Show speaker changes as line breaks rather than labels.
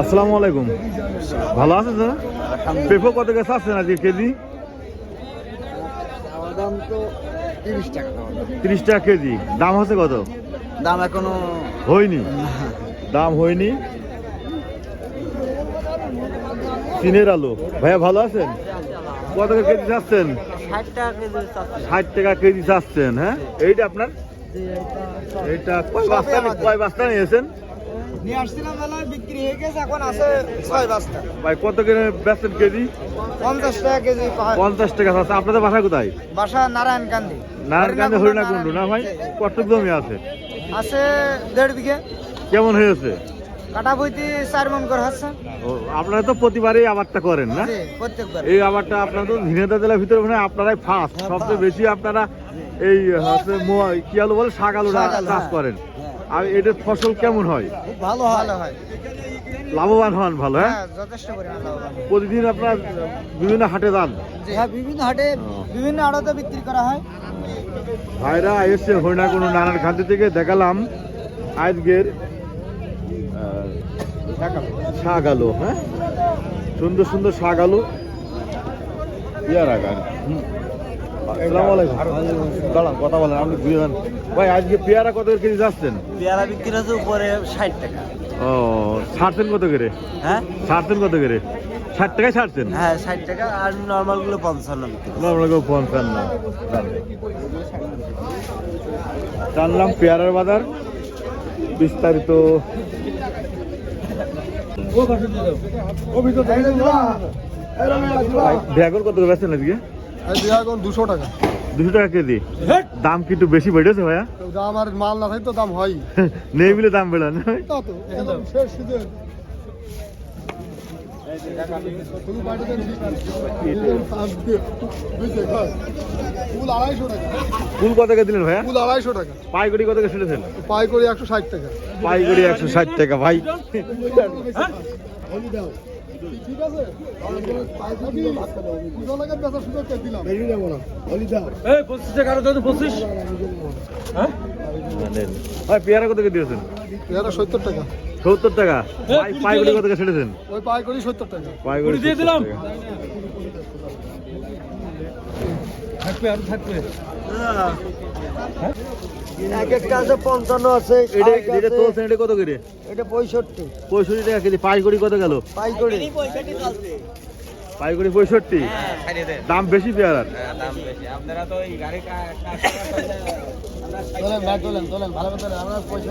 আসসালামু আলাইকুম। ভালো আছেন স্যার? পেঁপো কত গেছে আছেন আজকে কেজি?
দাম তো তিরিশ টাকা
তিরিশ টাকা কেজি। দাম হচ্ছে কত?
দাম এখনও
হয়নি? দাম হয়নি? চীনের আলু। ভাইয়া ভালো আছেন? কত কেজি চাচ্ছেন?
ষাট টাকা কেজি
চাচ্ছেন। হ্যাঁ? এইটা আপনার? এইটা কয় বস্তা কয় বস্তা নিয়েছেন?
নিয়ে আসছিলাম মেলায় বিক্রি হয়ে গেছে এখন আছে ছয় বস্তা।
ভাই কত করে বেচছেন কেজি?
পঞ্চাশ টাকা কেজি
পঞ্চাশ টাকা চাচ্ছে আপনাদের বাসা কোথায়?
বাসা
হরিণাকুণ্ডু না ভাই? জমি আছে?
আছে দেড় বিঘে।
কেমন হয়েছে?
কাটা বইতে চার মন করে হচ্ছে।
ও, আপনারা তো প্রতিবারই আবারটা করেন না? এই আবারটা আপনারা তো ঝিনেদা জেলার ভিতরে মানে আপনারাই ফার্স্ট
হ্যাঁ,
সবচেয়ে বেশি আপনারা এই হচ্ছে কি আলু বলে? শাক আলুটা
আলু,
চাষ
হ্যাঁ।
করেন আর এটার ফসল কেমন হয়?
খুব ভালো ভালো হয়।
লাভবান হন ভালো হ্যাঁ?
হ্যাঁ যথেষ্ট পরিমাণ লাভবান।
প্রতিদিন আপনার বিভিন্ন হাটে যান?
জি, হ্যাঁ বিভিন্ন হাটে বিভিন্ন আড়তে বিক্রি করা হয়।
ভাইরা এসছে হরিণাকুণ্ডু নানার খাদ্য থেকে দেখালাম। আজকের শাক আলু হ্যাঁ? সুন্দর সুন্দর শাক আলু। ইয়ার আগার। আসসালামু আলাইকুম। দাঁড়ান কথা বলেন আপনি ঘুরে যান ভাই আজকে পেয়ারা কত কেজি যাচ্ছেন?
পেয়ারা বিক্রি হচ্ছে উপরে ষাট টাকা।
ও ছাড়ছেন কত করে?
হ্যাঁ?
ছাড়ছেন কত করে? ষাট টাকায় ছাড়ছেন?
হ্যাঁ ষাট টাকা আর নর্মালগুলো পঞ্চান্ন বিক্রি
আপনাকে পঞ্চান্ন। জানলাম পেয়ারার বাজার। বিস্তারিত। ড্রাগন কত করে বেচছেন আজকে?
দুশো টাকা।
দুশো টাকা কেজি? দাম কি একটু বেশি বেড়েছে ভাইয়া?
তো দাম আর মাল না থাকে তো দাম হয়।
নেই বলে দাম বেড়ে না।
ফুল টাকা।
দিলেন ভাইয়া?
ফুল আড়াইশো টাকা।
পাইকারি কত করে ছেড়েছেন
পাই একশো ষাট টাকা।
পাইকারি একশো ষাট টাকা ভাই।
দাও ঠিক আছে
ভাই পেয়ারা কত দিয়েছেন?
এটা সত্তর টাকা।
সত্তর টাকা? পাই- পাইকারি কত ছেড়েছেন?
ওই পাই সত্তর টাকা।
পাইকারি দিয়ে দিলাম।
এক একটা আছে পঞ্চান্ন আছে
এটা এটা
আছে,
এটা কত করে?
এটা পঁয়ষট্টি।
পঁয়ষট্টি টাকা কেজি। পাইকারি কত গেল?
পাই করে
পাইকারি পঁয়ষট্টি। দাম বেশি পেয়ারার।
ভাই তোলেন ভালো করে আমরা পয়সা